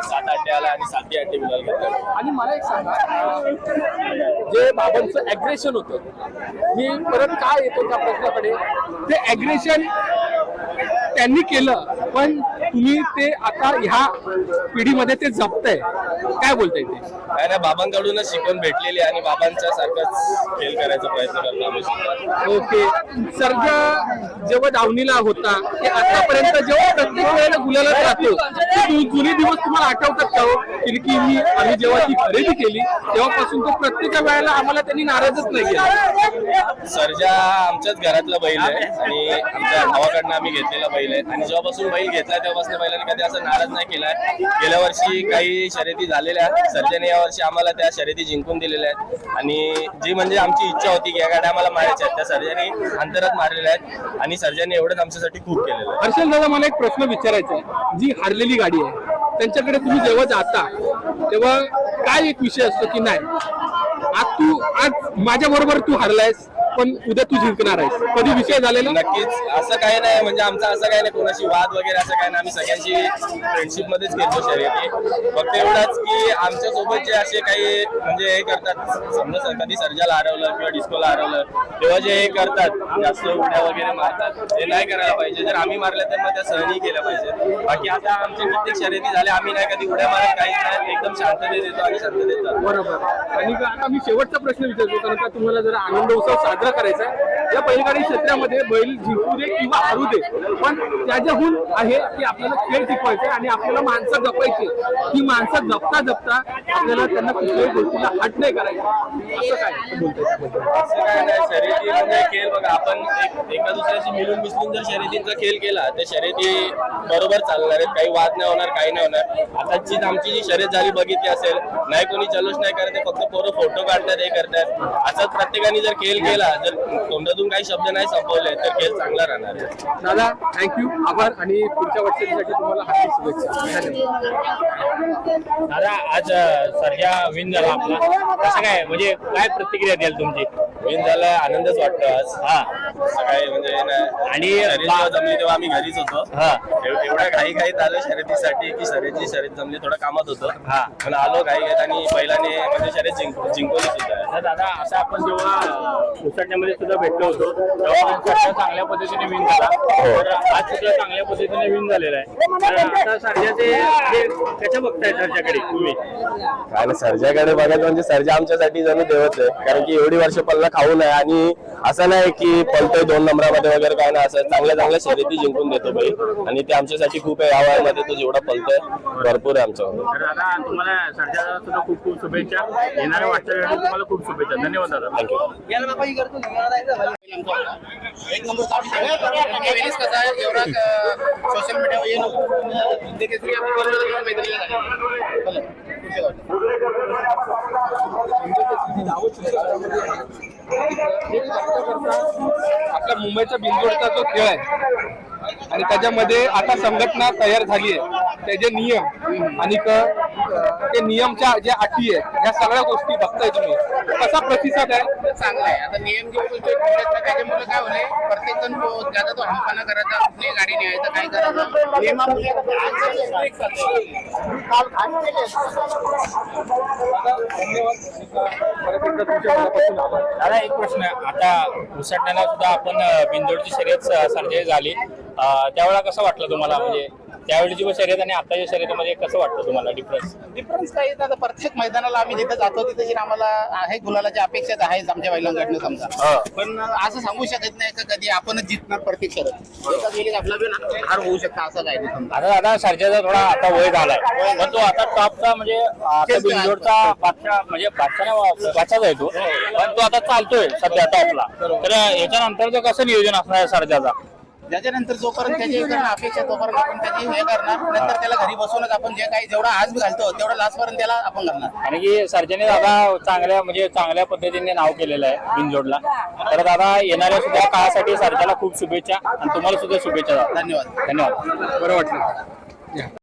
सात आला. आणि घेतले आणि मला एक सांगा. जे बाबांचं अग्रेशन होतं मी परत काय येतो त्या प्रश्नाकडे? ते अग्रेशन त्यांनी केलं पण तुम्ही ते आता ह्या पिढीमध्ये ते जपताय. काय बोलताय ते? काय नाही बाबांकडूनच शिकवण भेटलेली आणि बाबांच्या सारखाच खेळ करायचा प्रयत्न करतो आम्ही सुद्धा. ओके. सर्ग जेव्हा दावणीला होता ते आतापर्यंत जेव्हा प्रत्येक वेळेला गुलाला राहतो. ते जु- जुने दिवस तुम्हाला आठवतात का हो? की मी आम्ही जेव्हा ती खरेदी केली तेव्हापासून तो प्रत्येक वेळेला आम्हाला त्यांनी नाराजच नाही केला. सर्जा आमच्याच घरातला बैल आहे आणि आमच्या भावाकडनं आम्ही घेतलेला बैल आहे. आणि जेव्हापासून बैल घेतला तेव्हापासून बैलाने कधी असं नाराज नाही केलाय गेल्या वर्षी काही शर्यती झालेल्या आहेत. सर्जाने या वर्षी आम्हाला त्या शर्यती जिंकून दिलेल्या आहेत. आणि जी म्हणजे आमची इच्छा होती की या गाड्या आम्हाला मारायच्या आहेत त्या सर्जाने अंतरात मारलेल्या आहेत. आणि सर्जाने एवढंच आमच्यासाठी खूप केलेलं आहे. हर्षल दादा मला एक प्रश्न विचारायचा आहे. जी हारलेली गाडी आहे. त्यांच्याकडे तुम्ही जेव्हा जाता तेव्हा काय एक विषय असतो की नाही? आज तू आज माझ्या बरोबर तू हरलायस पण उद्या तू जिंकणार आहेस. कधी विषय झालेला? नक्कीच. असं काही नाही म्हणजे आमचं असं काही नाही कोणाशी वाद वगैरे असं काही नाही. आम्ही सगळ्यांशी फ्रेंडशिप मध्येच खेळतो शर्यती फक्त एवढंच की आमच्यासोबत जे असे काही म्हणजे हे करतात समजा कधी सर्जाला हरवलं किंवा डिस्कोला हरवलं तेव्हा जे हे करतात जास्त उड्या वगैरे मारतात ते नाही करायला पाहिजे. जर आम्ही मारल्या तर मग त्या सहनही केल्या पाहिजे बाकी आता आमच्या कित्येक शर्यती झाल्या आम्ही नाही कधी उड्या मारत काहीच नाही. एकदम शांततेत येतो आणि शांततेत जातो बरोबर. आणि आता मी शेवटचा प्रश्न विचारतो कारण का तुम्हाला जर आनंद उत्सव साजरा करायचा आहे. या बैलगाडी क्षेत्रामध्ये बैल जिंकू दे किंवा हरू दे. पण त्याच्याहून आहे की आपल्याला खेळ शिकवायचे आणि आपल्याला माणसं जपायची ही माणसं जपता जपता आपल्याला त्यांना कुठल्याही गोष्टीला हट नाही करायचं. असं काय? बोलतोय असं काय नाही. शर्यती म्हणजे खेळ बघा आपण एक एका दुसऱ्याशी मिळून मिसळून जर शर्यतींचा खेळ केला तर शर्यती बरोबर चालणार आहेत. काही वाद नाही होणार काही नाही होणार. आताची आमची जी शर्यत झाली बघितली असेल नाही कोणी जल्लोष नाही करत आहे, फक्त पोरं फोटो काढतात हे करतात. असंच प्रत्येकाने जर खेळ केला जर तोंडातून काही शब्द नाही संपवले तर खेळ चांगला राहणार आहे. दादा थँक्यू आभार आणि पुढच्या वाटचालीसाठी तुम्हाला हार्दिक शुभेच्छा. धन्यवाद. दादा आज सर्जा विन झाला आपला. कसं काय म्हणजे काय प्रतिक्रिया द्याल तुमची? विन झाला आनंदच वाटतो आज. हा. असं काही म्हणजे आणि शर्यत जेव्हा जमली तेव्हा आम्ही घरीच होतो. हा. एव- एवढ्या घाई घाईत आलो शर्यतीसाठी की शर्यतीची शर्यत जमली थोडं कामात होतं. हा. पण आलो घाई घाईत आणि बैलाने म्हणजे शर्यत जिंक जिंकवली सुद्धा. दादा असं आपण जेव्हा सुद्धा भेटलो होतो तेव्हा सर्जा चांगल्या पद्धतीने विन झाला. तर आज सुद्धा चांगल्या पद्धतीने विन झालेला आहे. तर आता सर्जाचे कसं बघताय सर्जाकडे तुम्ही. सर्जाकडे बघायचं म्हणजे सर्जा आमच्यासाठी जणू देवच आहे. कारण की एवढी वर्ष पल्ला खाऊ नये आणि असं नाही की पलतोय दोन नंबरामध्ये वगैरे काय नाही असं चांगल्या चांगल्या शर्यती जिंकून देतो बैल आणि ते आमच्यासाठी खूप आहे. या वयामध्ये तो जेवढा पलतोय भरपूर आहे तर दादा तुम्हाला सर्जाला सुद्धा खूप खूप शुभेच्छा. येणाऱ्या वाटचालीसाठी तुम्हाला खूप शुभेच्छा. धन्यवाद दादा. थँक्यू सोशल आपल्या मुंबईचा बिंदोडचा जो खेळ आहे आणि त्याच्यामध्ये आता संघटना तयार झाली आहे. त्याचे नियम आणि क- ते नियमच्या ज्या अटी आहेत या सगळ्या गोष्टी बघताय तुम्ही. कसा प्रतिसाद आहे? चांगलं आहे. आता नियम जे बोलतोय त्याच्यामुळे काय होणे प्रत्येक जण तो- ज्याचा तो हंपाना करायचा कुठली गाडी न्यायचं काय करायचं? नियमामुळे. दादा एक प्रश्न. आहे. आता उसटण्याला सुद्धा आपण अ, बिनजोडची शर्यत स- सर्जे झाली. त्यावेळेला कसं वाटलं तुम्हाला? म्हणजे त्यावेळीची पण शर्यत आणि आताच्या शर्यतीमध्ये कसं वाटतं तुम्हाला डिफरन्स डिफरन्स काही नाही, आता प्रत्येक मैदानाला आम्ही जिथे जातो तिथे जी आम्हाला आहे गुलालाची अपेक्षा तर आहेच आमच्या बैलांकडनं समजा. पण असं सांगू शकत नाही का कधी आपणच जिंकणार प्रत्येक एका गेली आपला बी ना हार होऊ शकता असं काही नाही समजा. आता दादा सर्जाचा थोडा आता वय झालाय. पण तो आता टॉपचा म्हणजे आता खेळतोय बिनजोडचा बादशाह म्हणजे बादशाह बादशाच आहे तो. पण तो आता चालतोय सध्या टॉपला. तर याच्यानंतर कसं नियोजन असणार आहे सर्जाचा? त्याच्यानंतर जोपर्यंत त्याची हे अपेक्षा तोपर्यंत आपण त्याची हे करणार. नंतर त्याला घरी बसूनच आपण जे काही जेवढा आज घालतो तेवढा लास्ट पर्यंत त्याला आपण करणार. आणि की सर्जाने दादा चांगल्या म्हणजे चांगल्या पद्धतीने नाव केलेलं आहे बिनजोडला. तर दादा येणाऱ्या सुद्धा काळासाठी सर्जाला खूप शुभेच्छा आणि तुम्हाला सुद्धा शुभेच्छा दादा. धन्यवाद. धन्यवाद. बरं वाटलं.